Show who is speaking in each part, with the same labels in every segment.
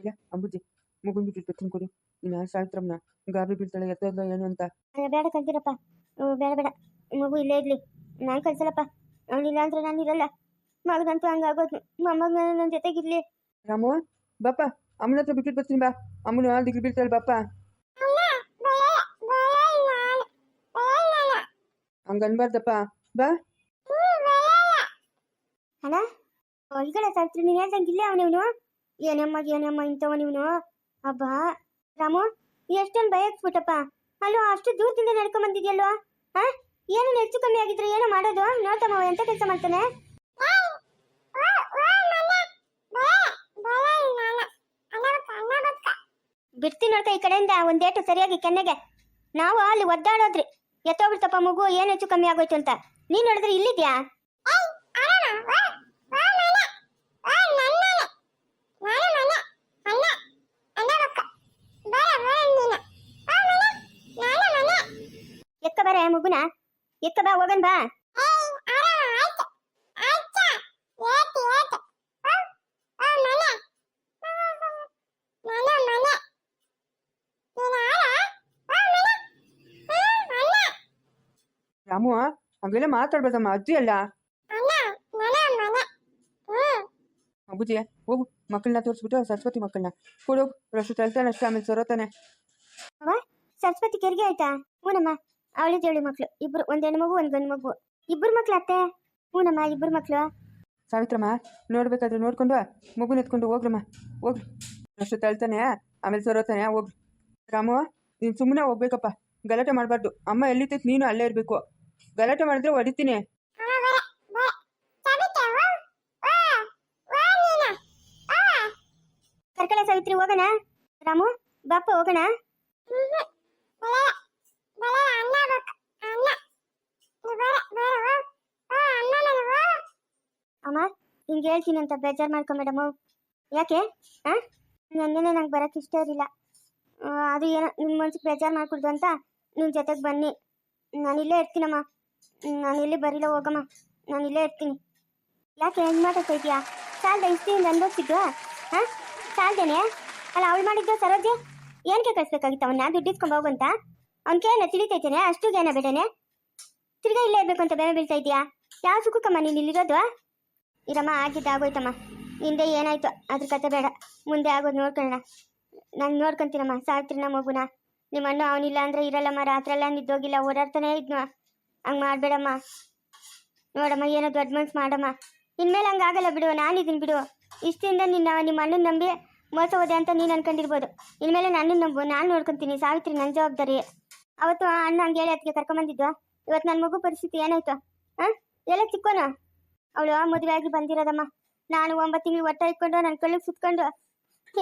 Speaker 1: ಇಲ್ಲ ಅಂಬುಜಿ. ಮಗುನ್ ಬಿಟ್ಟು ತಿನ್ಕೊಡಿ. ಕೊಡಿ ಇನ್ನು ಸಾವಿತ್ರಮ್ಮನ ಗಾಬರಿ ಬೀಳ್ತಾಳೆ ಎತ್ತೋದ್ಲ ಏನು ಅಂತ.
Speaker 2: ಬೇಡ ಕಲ್ತಿರಪ್ಪ. ಬೇಡ ಬೇಡ. ಮಗು ಇಲ್ಲೇ ಇರ್ಲಿ. ನಾನು ಕಳ್ಸಲ್ಲಪ್ಪ ಅವನಿಲ್ಲ ಅಂದ್ರೆ ನಾನು ಇರಲ್ಲ. ಮಗನಂತೂ ಹಂಗಾಗೋದು ಮೊಮ್ಮಗ ನನ್ನ ಜೊತೆಗಿರ್ಲಿ.
Speaker 1: ರಾಮು ಬಾಪ ಅಮ್ಮನ ಹತ್ರ ಬಿಟ್ಟು ಬರ್ತೀನಿ ಬಾ. ಅಮ್ಮನ ದಿಗ್ಲು ಬೀಳ್ತಾಳೆ ಬಾಪ. ಹಂಗ ಅನ್ಬಾರ್ದಪ್ಪ. ಬಾ.
Speaker 2: ಅಣ್ಣ ಒಳಗಡೆ ಸಾಯ್ತ್ರಿ ನೀನು ಹೇಳ್ದಂಗಿಲ್ಲ ಅವನಿವನು. ಏನಮ್ಮ ಏನಮ್ಮ ಇಂಥವನಿವನು ಅಬ್ಬ, ರಾಮು ಎಷ್ಟೊಂದು ಭಯಕ್ಸ್ಬಿಟ್ಟಪ್ಪ ಅಲ್ಲೋ, ಅಷ್ಟು ದೂರದಿಂದ ನಡ್ಕೊಂಡ್ ಬಂದಿದ್ಯಲ್ವಾ ಹಾ ಏನು ಹೆಚ್ಚು ಕಮ್ಮಿ ಆಗಿದ್ರೆ ಏನು ಮಾಡೋದು? ನೋಡ್ತಮ್ಮ ಎಂತ ಕೆಲಸ ಮಾಡ್ತಾನೆ? ಬಿಡ್ತೀನಿ ನೋಡ್ತಾ ಈ ಕಡೆಯಿಂದ ಒಂದೇಟು ಸರಿಯಾಗಿ ಕೆನ್ನೆಗೆ. ನಾವು ಅಲ್ಲಿ ಒದ್ದಾಡೋದ್ರಿ. ಎತ್ತೋಗ್ಬಿಡ್ತಪ್ಪ ಮಗು, ಏನು ಹೆಚ್ಚು ಕಮ್ಮಿ ಆಗೋಯ್ತು ಅಂತ. ನೀನ್ ನೋಡಿದ್ರೆ ಇಲ್ಲಿದ್ಯಾ? ಎಕ್ಕ ಬರ ಮಗುನ? ಎಕ್ಕ ಬಾ ಹೋಗನ್ ಬಾ.
Speaker 1: ರಾಮು ಹಂಗೆಲ್ಲ ಮಾತಾಡ್ಬೇಕಮ್ಮ ಅಜ್ಜಿ ಅಲ್ಲ. ಅಬ್ಬುಜಿ ಹೋಗು. ಮಕ್ಕಳನ್ನ ತೋರಿಸ್ಬಿಟ್ಟು ಸರಸ್ವತಿ ಮಕ್ಕಳನ್ನ. ಕೊಡೋಗು. ರಷ್ಟು ತಳ್ತಾನೆ ಅಷ್ಟೇ ಆಮೇಲೆ ಸರೋತಾನೆ.
Speaker 2: ಸರಸ್ವತಿ ಕೆರಿಗೆ ಆಯ್ತಾ? ಹೂನಮ್ಮ. ಅವಳಿ ಹೇಳಿ ಮಕ್ಳು. ಇಬ್ರು ಒಂದ್ ಹೆಣ್ಣು ಮಗು ಒಂದ್ ಗಂಡು ಮಗು. ಇಬ್ಬರು ಮಕ್ಳು ಅತ್ತೆ? ಹೂನಮ್ಮ ಇಬ್ಬರು ಮಕ್ಳು.
Speaker 1: ಸಾವಿತ್ರಮ್ಮ ನೋಡ್ಬೇಕಾದ್ರೆ ನೋಡ್ಕೊಂಡು ಮಗು ಎತ್ಕೊಂಡು ಹೋಗ್ರಮ್ಮ. ಹೋಗ್ರಿ ಅಷ್ಟು ತಳ್ತಾನೆ ಆಮೇಲೆ ಸರೋತಾನೆ ಹೋಗ್ರಿ ರಾಮು ನೀನು ಸುಮ್ಮನೆ ಹೋಗ್ಬೇಕಪ್ಪ. ಗಲಾಟೆ ಮಾಡಬಾರ್ದು. ಅಮ್ಮ ಎಲ್ಲಿತ್ತೈತೆ ನೀನು ಅಲ್ಲೇ ಇರಬೇಕು. ಗಲಾಟೆ ಮಾಡಿದ್ರೆ ಹೊಡಿತೀನಿ.
Speaker 2: ಕರ್ಕಳ ಸಾವಿತ್ರಿ ಹೋಗೋಣ ರಾಮು ಬಾಪ ಹೋಗೋಣ ಅಮ್ಮ, ಹಿಂಗೆ ಹೇಳ್ತೀನಿ ಅಂತ ಬೇಜಾರು ಮೇಡಮ್ ಯಾಕೆ? ಹಾಂ ನೆನ್ನೆನೆ ನಂಗೆ ಬರಕ್ಕೆ ಇಷ್ಟ ಇರಲಿಲ್ಲ. ಅದು ಏನೋ ನಿಮ್ಮ ಮನ್ಸಿಗೆ ಬೇಜಾರು ಮಾಡ್ಕೊಡ್ದು ಅಂತ ನಿಮ್ಮ ಜೊತೆಗೆ ಬನ್ನಿ. ನಾನು ಇಲ್ಲೇ ಇರ್ತೀನಮ್ಮ. ನಾನು ಇಲ್ಲಿ ಬರಿಲ್ಲ ಹೋಗಮ್ಮ. ನಾನು ಇಲ್ಲೇ ಇರ್ತೀನಿ. ಯಾಕೆ ಹೆಂಗೆ ಮಾತಾಡ್ತಾ ಇದೆಯಾ ಸಾಲ್ದ ಇಷ್ಟಿಂದ ಅನ್ಭವಿಸಿದ್ವಾ ಹಾಂ ಸಾಲ್ದೇನೆ? ಅಲ್ಲ, ಅವಳು ಮಾಡಿದ್ದು ಸರೋಜೆ? ಏನಕ್ಕೆ ಕಳಿಸ್ಬೇಕಾಗಿತ್ತು ಅವನ್ನ? ದುಡ್ಡು ಇಸ್ಕೊಂಡು ಹೋಗಂತ ಏನ ತಿಳಿತೈತೇನೆ ಅಷ್ಟು ಏನ ಬೇಡನೆ? ತಿರ್ಗಾ ಇಲ್ಲೇ ಇರ್ಬೇಕು ಅಂತ ಬೇರೆ ಬೀಳ್ತಾ ಇದೆಯಾ ಯಾವ ಸುಖಕ್ಕಮ್ಮ ನೀನು ಇಲ್ಲಿರೋದು? ಇರಮ್ಮ, ಆಗಿದ್ದು ಆಗೋಯ್ತಮ್ಮ. ಹಿಂದೆ ಏನಾಯ್ತು? ಅದ್ರ ಕತೆ ಬೇಡ. ಮುಂದೆ ಆಗೋದು ನೋಡ್ಕೊಳ್ಳೋಣ. ನಾನು ನೋಡ್ಕೊಂತೀನಮ್ಮ. ಸಾವಿತ್ರಿನ ಮಗುನ. ನಿಮ್ಮ ಅಣ್ಣ ಅವನಿಲ್ಲ ಅಂದ್ರೆ ಇರಲ್ಲಮ್ಮ. ರಾತ್ರೆಲ್ಲ ನಿದ್ದೋಗಿಲ್ಲ. ಓಡಾಡ್ತಾನೆ ಇದ್ನು. ಹಂಗೆ ಮಾಡಬೇಡಮ್ಮ. ನೋಡಮ್ಮ, ಏನೋ ದೊಡ್ಡ ಮಾಡಮ್ಮ. ಇನ್ಮೇಲೆ ಹಂಗಾಗಲ್ಲ ಬಿಡು. ನಾನಿದ್ದೀನಿ ಬಿಡು. ಇಷ್ಟಿಂದ ನಿನ್ನ ನಿಮ್ಮ ಅಣ್ಣನ ನಂಬಿ ಮೋಸ ಹೋದೆ ಅಂತ ನೀನು ಅನ್ಕೊಂಡಿರ್ಬೋದು. ಇನ್ಮೇಲೆ ನನ್ನ ನಂಬು. ನಾನು ನೋಡ್ಕೊಂತೀನಿ. ಸಾವಿತ್ರಿ ನನ್ನ ಜವಾಬ್ದಾರಿ. ಅವತ್ತು ಅಣ್ಣ ಹಂಗೆ ಹೇಳಿ ಅದಕ್ಕೆ ಕರ್ಕೊಂಬಂದಿದ್ವಾ? ಇವತ್ತು ನನ್ನ ಮಗು ಪರಿಸ್ಥಿತಿ ಏನಾಯ್ತು? ಹಾಂ? ಎಲ್ಲ ಚಿಕ್ಕೋನು? ಅವಳು ಮದುವೆ ಆಗಿ ಬಂದಿರೋದಮ್ಮ. ನಾನು ಒಂಬತ್ತು ತಿಂಗಳು ಹೊಟ್ಟೆ ಇಟ್ಕೊಂಡು ನನ್ನ ಕಳ್ಳಿಗೆ ಸುತ್ಕೊಂಡು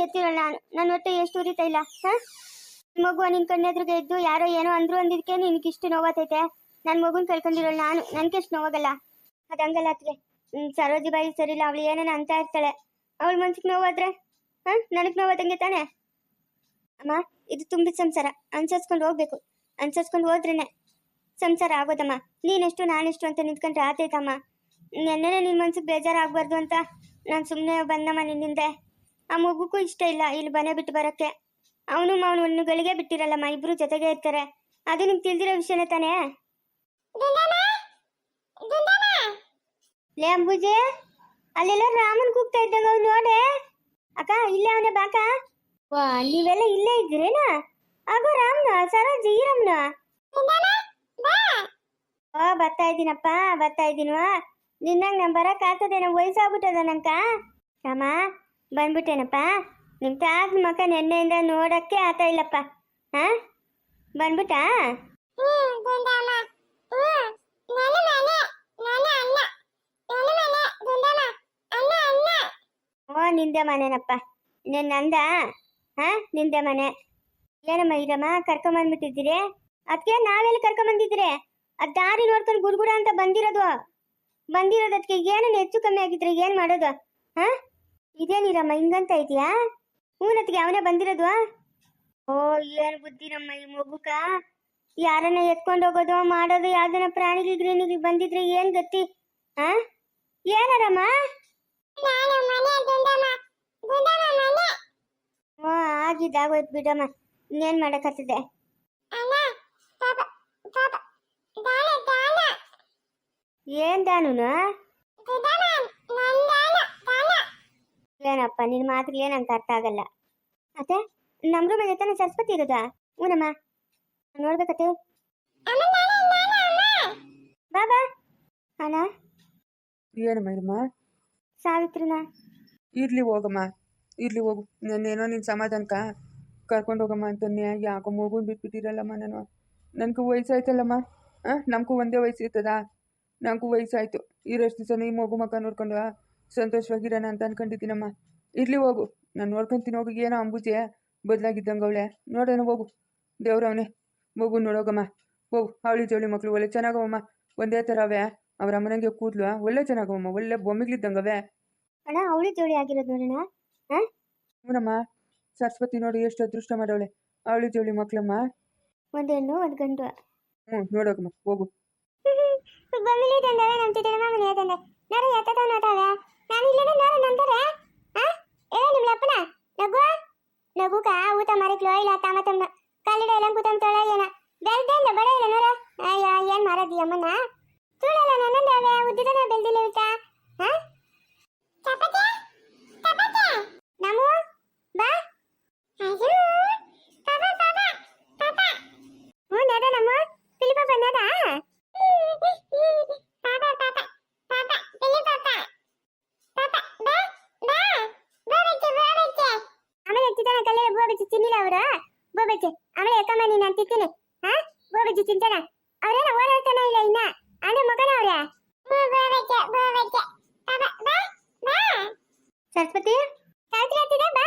Speaker 2: ಎತ್ತಿರೋಳು ನಾನು. ನನ್ನ ಹೊಟ್ಟೆ ಎಷ್ಟು ಉರಿತಾ ಇಲ್ಲ, ಹಾಂ? ಮಗು ನಿನ್ನ ಕಣ್ಣೆದ್ರಿಗೆ ಇದ್ದು ಯಾರೋ ಏನೋ ಅಂದ್ರು ಅಂದಿದ್ಕೆ ನಿನಗೆ ಇಷ್ಟು ನೋವಾತೈತೆ. ನನ್ನ ಮಗುನ ಕಳ್ಕೊಂಡಿರೋಳು ನಾನು. ನನಗೆ ಎಷ್ಟು ನೋವಾಗಲ್ಲ. ಅದು ಹಂಗಲ್ಲ ಅತ್ಗೆ ಸರೋಜಿ ಬಾಯಿ ಸರಿಲ್ಲ, ಅವಳು ಏನೇನು ಅಂತ ಇರ್ತಾಳೆ. ಅವಳ ಮನ್ಸಿಗೆ ನೋವಾದ್ರೆ, ಹಾ? ನನಗೆ ನೋವಾದಂಗೆ ತಾನೆ? ಅಮ್ಮ, ಇದು ತುಂಬಿದ ಸಂಸಾರ. ಅನ್ಸರ್ಸ್ಕೊಂಡು ಹೋಗ್ಬೇಕು. ಅನ್ಸರ್ಸ್ಕೊಂಡು ಹೋದ್ರೇನೆ ಸಂಸಾರ ಆಗೋದಮ್ಮ. ನೀನೆಷ್ಟು ನಾನೆಷ್ಟು ಅಂತ ನಿಂತ್ಕೊಂಡ್ರೆ ಆತೈತಮ್ಮ. ನೆನ್ನೆನೆ ನಿನ್ನ ಮನ್ಸಿಗೆ ಬೇಜಾರಾಗಬಾರ್ದು ಅಂತ ನಾನು ಸುಮ್ಮನೆ ಬಂದಮ್ಮ ನಿನ್ನಿಂದೆ. ಆ ಮಗುಗೂ ಇಷ್ಟ ಇಲ್ಲ ಇಲ್ಲಿ ಮನೆ ಬಿಟ್ಟು ಬರೋಕ್ಕೆ. ಅವನು ಅವನು ಒಂದು ಗಳಿಗೆ ಬಿಟ್ಟಿರಲ್ಲಮ್ಮ ಇಬ್ರು ಜೊತೆಗೆ ಇರ್ತಾರೆ. ಅದು ನಿಮ್ಗೆ ತಿಳಿದಿರೋ ವಿಷಯನೇ ತಾನೇ? ಲೇ ಅಂಬುಜೆ ಅಲ್ಲೆಲ್ಲ ರಾಮನ್ ಕೂಗ್ತಾ ಇದ್ದಂಗ ಅವ್ನು ನೋಡೆ. ಅಕ್ಕ ಇಲ್ಲೇ ಅವನೇ ಬಾಕ? ವಾ ನೀವೆಲ್ಲ ಇಲ್ಲೇ ಇದ್ದೀರೇನಾ? ಆಗೋ ರಾಮ್ನ ಸರೋಜ ಈ ರಾಮ್ನ ಓ ಬರ್ತಾ ಇದ್ದೀನಪ್ಪ ಬರ್ತಾ ಇದ್ದೀನವ. ನಿನ್ನಂಗೆ ನಾನು ಬರಕ್ಕೆ ಆಗ್ತದೇನೋ ವಯಸ್ಸಾಗ್ಬಿಟ್ಟದ ನಂಕ ರಾಮ ಬಂದ್ಬಿಟ್ಟೇನಪ್ಪ. ನಿಮ್ಮ ತಾತ ಮಕ್ಕ ನೆನ್ನೆಯಿಂದ ನೋಡಕ್ಕೆ ಆತ ಇಲ್ಲಪ್ಪ. ಹಾ? ಬಂದ್ಬಿಟ್ಟಾ? ಓ ನಿಂದೆ ಮನೆನಪ್ಪ. ನಿನ್ನ ನಂದ? ಹಾ ನಿಂದೆ ಮನೆ. ಏನಮ್ಮ ಇರಮ್ಮ ಕರ್ಕೊಂಬಂದ್ಬಿಟ್ಟಿದ್ದೀರಿ? ಅದಕ್ಕೆ ನಾವೆಲ್ಲಿ ಕರ್ಕೊಂಬಂದಿದ್ದೀರಿ? ಅದ್ ದಾರಿ ನೋಡ್ಕೊಂಡು ಗುರುಗುಡ ಅಂತ ಬಂದಿರೋದು. ಬಂದಿರೋದು ಅದಕ್ಕೆ ಏನೇನು ಹೆಚ್ಚು ಕಮ್ಮಿ ಆಗಿದ್ರೆ ಏನ್ ಮಾಡೋದು? ಹಾ? ಇದೇನಿರಮ್ಮ, ಹಿಂಗಂತ ಇದೆಯಾ? ಊನತ್ಗೆ ಅವನೇ ಬಂದಿರೋದು? ಓ, ಏನ್ ಬುದ್ಧಿರಮ್ಮ ಈ ಮಗುಕ? ಯಾರನ್ನ ಎತ್ಕೊಂಡು ಹೋಗೋದು, ಮಾಡೋದು, ಯಾವ್ದನ ಪ್ರಾಣಿಗೆ ಗ್ರೀನಿಗೆ ಬಂದಿದ್ರೆ ಏನ್ ಗತಿ? ಹಾ? ಏನಾರಮ್ಮ? ಆಗಿದ್ದಾಗೋಯ್ತು ಬಿಡಮ್ಮ. ಇನ್ನೇನು ಮಾಡೋಕ್ಕತ್ತದೆ ಏನ್ ದಾನುನ? ಏನಪ್ಪ ನಿನ್ನ ಮಾತುಗಳೇ ಏನಂತ ಅರ್ಥ ಆಗಲ್ಲ. ಅತ್ತೆ ನಮ್ಮ ರೂಮಿಗೆ ತಾನೆ ಸರಸ್ವತಿ ಇರೋದಾ? ಹ್ಞೂನಮ್ಮ ನೋಡ್ಬೇಕತ್ತೆ. ಬಾಬಾ ಅಣ್ಣ.
Speaker 1: ಏನಮ್ಮ ಇರಮ್ಮ?
Speaker 2: ಸಾವಿತ್ರಿನ.
Speaker 1: ಇರ್ಲಿ ಹೋಗಮ್ಮ ಇರ್ಲಿ ಹೋಗು. ನಾನೇನೋ ನಿನ್ನ ಸಮಾಧಾನಕ ಕರ್ಕೊಂಡು ಹೋಗಮ್ಮ ಅಂತನ್ಯ ಯಾಕೋ ಮಗುನ ಬಿಟ್ಬಿಟ್ಟಿರಲ್ಲಮ್ಮ ನಾನು. ನನಗೂ ವಯಸ್ಸಾಯ್ತಲ್ಲಮ್ಮ. ಹಾಂ ನಮಗೂ ಒಂದೇ ವಯಸ್ಸು ಇರ್ತದಾ ನನಗೂ ವಯಸ್ಸಾಯ್ತು. ಇರೋಷ್ಟು ದಿವಸ ಈ ಮಗು ಮಕ್ಕ ನೋಡ್ಕೊಂಡು ಸಂತೋಷವಾಗಿರೋಣ ಅಂತ ಅನ್ಕೊಂಡಿದ್ದೀನಮ್ಮ. ಇರ್ಲಿ ಹೋಗು. ನಾನು ನೋಡ್ಕೊಂತೀನಿ ಹೋಗು ಏನೋ ಅಂಬುಜೆ ಬದಲಾಗಿದ್ದಂಗೆ ಅವಳೆ. ನೋಡೋಣ ಹೋಗು. ದೇವ್ರವನೇ ಮಗು ನೋಡೋಗಮ್ಮ. ಹೋಗು. ಅವಳಿ ಜವಳಿ ಮಕ್ಕಳು ಒಳ್ಳೆ ಚೆನ್ನಾಗವಮ್ಮ. ಒಂದೇ ಥರ ಅವೇ ಅವ್ರ ಅಮ್ಮನಂಗೆ ಕೂದ್ಲು. ಒಳ್ಳೆ ಚೆನ್ನಾಗವಮ್ಮ. ಒಳ್ಳೆ ಬೊಮ್ಮಿಗ್ಲಿದ್ದಂಗವೆ
Speaker 2: ಅಣ್ಣ ಅವಳಿ ಜೋಡಿ ಆಗಿರೋದು ನೋಡೋಣ.
Speaker 1: ಹ್ಞೂನಮ್ಮ. ಸರಸ್ವತಿ ನೋಡಿ ಎಷ್ಟು ಅದೃಷ್ಟ ಮಾಡವಳೆ. ಅವಳಿ ಜೋಳಿ ಮಕ್ಕಳಮ್ಮ
Speaker 2: ಒಂದೇನು ಹೆಣ್ಣು ಒಂದು ಗಂಡು
Speaker 1: ಹ್ಞೂ ನೋಡೋಕಮ್ಮ ಹೋಗು.
Speaker 2: ಬೊಮ್ಮಿಲಿ ತಂದವೆ ನಮ್ಮ ಚಿಟ್ಟಮ್ಮ ಮನೆ ತಂದೆ ನಾನು ಎತ್ತದ ನೋತಾವೆ ನಾನು ಇಲ್ಲೇ ನೋಡು ನಂತಾರೆ ಆ ಏ ನಿಮ್ಮ ಅಪ್ಪನ ನಗು ನಗುಕ ಊತ ಮಾರಿಕ್ಲೋ ಇಲ್ಲ ತಮ್ಮ ತಮ್ಮ ಕಲ್ಲಡ ಎಲ್ಲ ಕೂತಂತೋಳ ಏನ ಬೆಳ್ದೇಂದ ಬಡ ಇಲ್ಲ ನೋಡ ಅಯ್ಯೋ ಏನ್ ಮಾರದಿ ಅಮ್ಮನ ತುಳಲ್ಲ ನನ್ನಂದವೆ ಉದ್ದಿದನ ಬೆಳ್ದಿಲ್ಲ ಊಟ ಹಾ ಚಪಾತಿ ಚಪಾತಿ ನಮು ಬಾ ಅಯ್ಯೋ ಪಾಪ ಪಾಪ ಪಾಪ ಹ್ಞೂ ನದ ನಮ್ಮ ಪಿಲಿಪ ಬಂದದ ಪಾಪ ಪಾಪ ಪಾಪ ಪಿಲಿ ಪಾಪ ಪಾಪ ಬಾ ಬಾ ಬಾ ಬಚ್ಚೆ ಬಾ ಬಚ್ಚೆ ಆಮೇಲೆ ಎತ್ತಿದ್ದಾನೆ ಕಲ್ಲೆ ಬೋ ಬಚ್ಚೆ ತಿನ್ನಿಲ್ಲ ಅವರು ಬೋ ಅವಳ ಎಕ್ಕಮ್ಮ ನೀನು ತಿಂತೀನಿ. ಹಾ? ಬೋ ಬಚ್ಚೆ ತಿಂತಾನ. ಅವ್ರೇನ ಓಡಾಡ್ತಾನೆ ಇಲ್ಲ ಇನ್ನ? ಅಂದ್ರೆ ಮಗನ ಅವ್ರೆ ಸರಸ್ವತಿ? ಸಾವಿತ್ರಿ ಹತ್ತಿದೆ ಬಾ.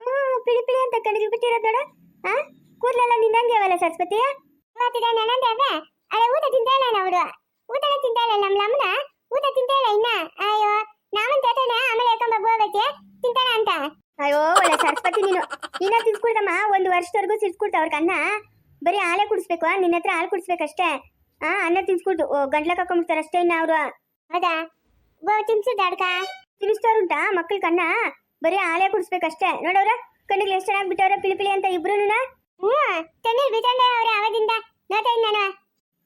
Speaker 2: ಹ್ಮ್, ಪಿಳಿ ಪಿಳಿ ಅಂತ ಕಡಿಗೆ ಬಿಟ್ಟಿರೋದು ಹಾ? ಕೂದಲೆಲ್ಲ ನಿನ್ನಂಗೆ ಸರಸ್ವತಿ? ಮಾತಿದ ನನ್ನಂದೆ ಅದೇ ಊಟ ತಿಂತಾ ಇಲ್ಲ ಅವರು. ಊಟನೇ ತಿಂತಾ ಇಲ್ಲ ನಮ್ಮ ಲಮ್ಮನ ಊಟ ತಿಂತಾ ಇಲ್ಲ ಇನ್ನ. ಅಯ್ಯೋ ಜೊತೆನೆ ಆಮೇಲೆ ಬೋಗಕ್ಕೆ ತಿಂತಾನ ಅಂತ? ಅಯ್ಯೋ, ಒಳ್ಳೆ ಸರಸ್ವತಿ ನೀನು. ನೀನ ತಿಳ್ಸ್ಕೊಡ್ತಮ್ಮ ಒಂದು ವರ್ಷದವರೆಗೂ ತಿಳ್ಸ್ಕೊಡ್ತ ಅವ್ರಿಗೆ ಅನ್ನ. ಬರೀ ಹಾಲೇ ಕುಡಿಸ್ಬೇಕು, ನಿನ್ನ ಹತ್ರ ಹಾಲು ಕುಡಿಸ್ಬೇಕಷ್ಟೇ. ಹಾ ಅನ್ನ ತಿನ್ಸ್ಕೊಡ್ತು ಗಂಟ್ಲ ಕಕ್ಕೊಂಬಿಡ್ತಾರೆ ಅಷ್ಟೇ ಇನ್ನ ಅವರು. ಹೌದಾ? ಬೋ ತಿನ್ಸಿದ್ದ ಅಡ್ಕ. ತಿನ್ನಿಸ್ತಾರುಂಟ ಮಕ್ಳಿಗೆ ಅನ್ನ? ಬರೀ ಹಾಲೇ ಕುಡಿಸ್ಬೇಕಷ್ಟೇ. ನೋಡವ್ರ, ಕಣ್ಣಿಗೆ ಎಷ್ಟು ಚೆನ್ನಾಗಿ ಬಿಟ್ಟವ್ರೆ ಪಿಳಿ ಅಂತ ಇಬ್ರು ಹ್ಞೂ, ತಣ್ಣೀರ್ ಬಿಟ್ಟಂಡೆ ಅವ್ರೆ ಅವಾಗಿಂದ ನೋಡ್ತಾ ಇದ್ದ ನಾನು.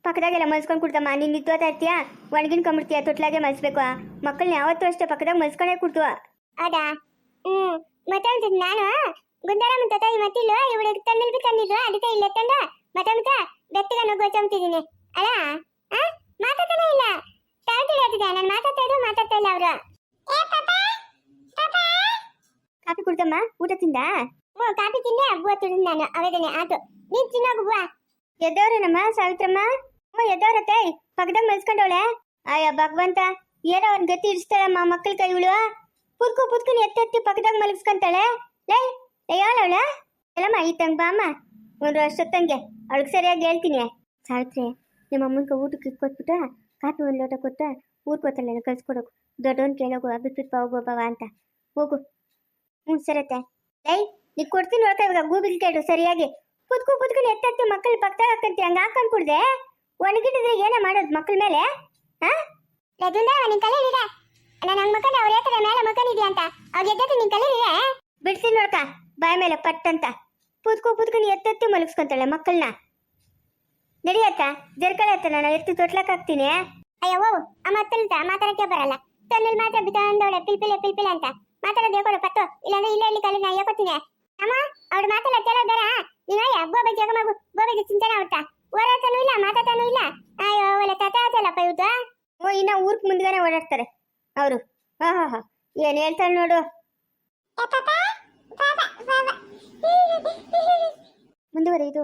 Speaker 2: ಪಕ್ಕದಾಗೆಲ್ಲ ಮಲ್ಸ್ಕೊಂಡು ಕೊಡ್ತಮ್ಮ ನೀನು ನಿಂತ್ಕೋತಾ ಇರ್ತೀಯ? ಒಣಗಿನ್ಕೊಂಬಿಡ್ತೀಯ ತೊಟ್ಲಾಗೆ ಮಲ್ಸ್ಬೇಕು. ಮಕ್ಕಳನ್ನ ಯಾವತ್ತೂ ಅಷ್ಟೇ ಪಕ್ಕದಾಗ ಮಲ್ಸ್ಕೊಂಡೇ ಕೊಡ್ತು ಹೌದಾ? ಹ್ಞೂ. ಮತ್ತೆ ಅಂತಿದ್ ನಾನು? ಗುಂಡಾರ ಮತ್ತೆ ತಾಯಿ ಮತ್ತಿಲ್ಲ ಇವಳು ತಣ್ಣೀರ್ ಬಿಟ್ಟಂದಿದ್ರು ಅದಕ್ಕೆ ಇಲ್ಲ ತಂದ ಮತ್ತೆ ಮತ್ತೆ ಬೆತ್ತಗ ನುಗ್ಗೋ ಚಮ್ತಿದ್ದೀನಿ. ಅಲ್ಲ ಆ? ಮಾತಾಡ್ತಾನೆ ಇಲ್ಲ. ತಾಳ್ತಿ ಹೇಳ್ತಿದ್ದೆ ನಾನು ಮಾತಾಡ್ತಾ ಇದ್ರು ಮಾತಾಡ್ತಾ ಇಲ್ಲ ಅವರು. ಕಾಫಿ ಕುಡ್ದಮ್ಮ? ಊಟ ತಿಂದ? ಓ, ಕಾಫಿ ತಿಂದೆ. ಹಬ್ಬ ತುಳಿದ್ ನಾನು. ಅವೇದನೆ ಆತು. ನೀನ್ ತಿನ್ನೋಗು ಬಾ ಎದ್ದವ್ರೇನಮ್ಮ, ಸಾವಿತ್ರಮ್ಮ? ಹ್ಞೂ ಎದ್ದವ್ರತ್ತೆ. ಪಕ್ಕದಾಗ ಮಲ್ಸ್ಕೊಂಡವಳೆ. ಅಯ್ಯ ಭಗವಂತ, ಏನೋ ಅವ್ನ ಗತಿ ಇರಿಸ್ತಾಳಮ್ಮ ಮಕ್ಕಳ ಕೈ ಇವಳು ಪುದ್ಕು ಪುದ್ಕುನ್ ಎತ್ತೆತ್ತಿ ಪಕ್ಕದಾಗ ಮಲಗಿಸ್ಕೊಂತಾಳೆ. ಲೈ ಯಾವಳವಳ ಎಲ್ಲಮ್ಮ, ಈ ತಂಗ ಬಾಮ್ಮ ಒಂದು ಅಷ್ಟೊತ್ತಂಗೆ ಅವಳಿಗೆ ಸರಿಯಾಗಿ ಹೇಳ್ತೀನಿ. ಸಾವಿತ್ರಿ, ನಿಮ್ಮ ಅಮ್ಮನ್ಗೆ ಊಟಕ್ಕೆ ಕೊಟ್ಬಿಟ್ಟು, ಕಾಫಿ ಒಂದು ಲೋಟ ಕೊಟ್ಟ ಊರ್ಕೋತಲ್ಲ ಕಳ್ಸ್ಕೊಡೋಕು. ದೊಡ್ಡವನ್ ಕೇಳೋಗು ಬಿಟ್ಬಿಟ್ಟು ಬಾ ಅಂತ. ಹೋಗು. ಹ್ಞೂ ಸರತ್ತೆ ಲೈ, ನೀ ಕೊಡ್ತೀನಿ ನೋಡ್ತಾ ಇವಾಗ ಗೂಬಿಲ್ ಕೇಳು ಸರಿಯಾಗಿ. ಪುದ್ಕು ಕುತ್ಕೊಂಡು ಎತ್ತೆತ್ತಿ ಮಕ್ಕಳು ಪಕ್ಕದಾಗ ಹಾಕಂತಿ, ಹಂಗೆ ಹಾಕೊಂಡ್ ಕುಡ್ದೆ? ಒಣಗಿಟ್ಟಿದ್ರೆ ಏನೇ ಮಾಡೋದು ಮಕ್ಕಳ ಮೇಲೆ? ಹಾ? ನಿನ್ ಕಲೆ ಇದೆ ನಾನು ಹಂಗ ಅವ್ರ ಹೇಳ್ತಾರೆ ಮೇಲೆ ಮಕ್ಕನಿದ್ಯಾ ಅಂತ? ಅವ್ರು ಎದ್ದಕ್ಕೆ ನಿನ್ ಕಲೆ ಬಿಡ್ಸಿ ನೋಡ್ಕ ಬಾಯ ಮೇಲೆ ಪಟ್ ಅಂತ ಪುದ್ಕು ಪುದ್ಕುನ್ ಎತ್ತೆತ್ತಿ ಮಲಗಿಸ್ಕೊಂತಾಳೆ ಮಕ್ಕಳನ್ನ ನಡಿಯತ್ತ ಜರ್ಕಳತ್ತ ನಾನು ಎತ್ತಿ ತೊಟ್ಲಕ್ ಹಾಕ್ತೀನಿ. ಅಯ್ಯೋ ಓ ಅಮ್ಮ ಅತ್ತಲ್ತ ಮಾತಾಡಕ್ಕೆ ಬರಲ್ಲ. ತನ್ನಲ್ಲಿ ಮಾತ್ರ ಬಿತ್ತಂದವಳೆ ಪಿಲ್ಪಿಲೆ ಪಿಲ್ಪಿಲೆ ಅಂತ. ಮಾತಾಡೋದು ಹೇಳ್ಕೊಡು ಪತ್ತು. ಇಲ್ಲಾಂದ್ರೆ ಇಲ್ಲೇ ಇಲ್ಲಿ ಕಲಿ ನಾ ಹೇಳ್ಕೊತೀನಿ ಅಮ್ಮ ಅವ್ರು ಮಾತಾಡತ್ತಲ್ಲ ಬೇಡ. ನೀನು ಹಬ್ಬ ಬಗ್ಗೆ ಜಗ ಮಗು ಗೋಬೆಗೆ ಚಿಂತನೆ ಅವ್ರತ ಓಡಾಡ್ತಾನೂ ಇಲ್ಲ ಮಾತಾಡ್ತಾನೂ ಇಲ್ಲ. ಅಯ್ಯೋ ಒಳ್ಳೆ ತಾತ ಆತಲ್ಲಪ್ಪ ಇವತ್ತು ಓ ಇನ್ನ ಊರ್ಕ್ ಮುಂದ್ಗನೆ ಓಡಾಡ್ತಾರೆ. ಅವರು ಹಾ ಹಾ ಹಾ. ಏನ್ ಹೇಳ್ತಾಳೆ ನೋಡು. ಮುಂದುವರೆ ಇದು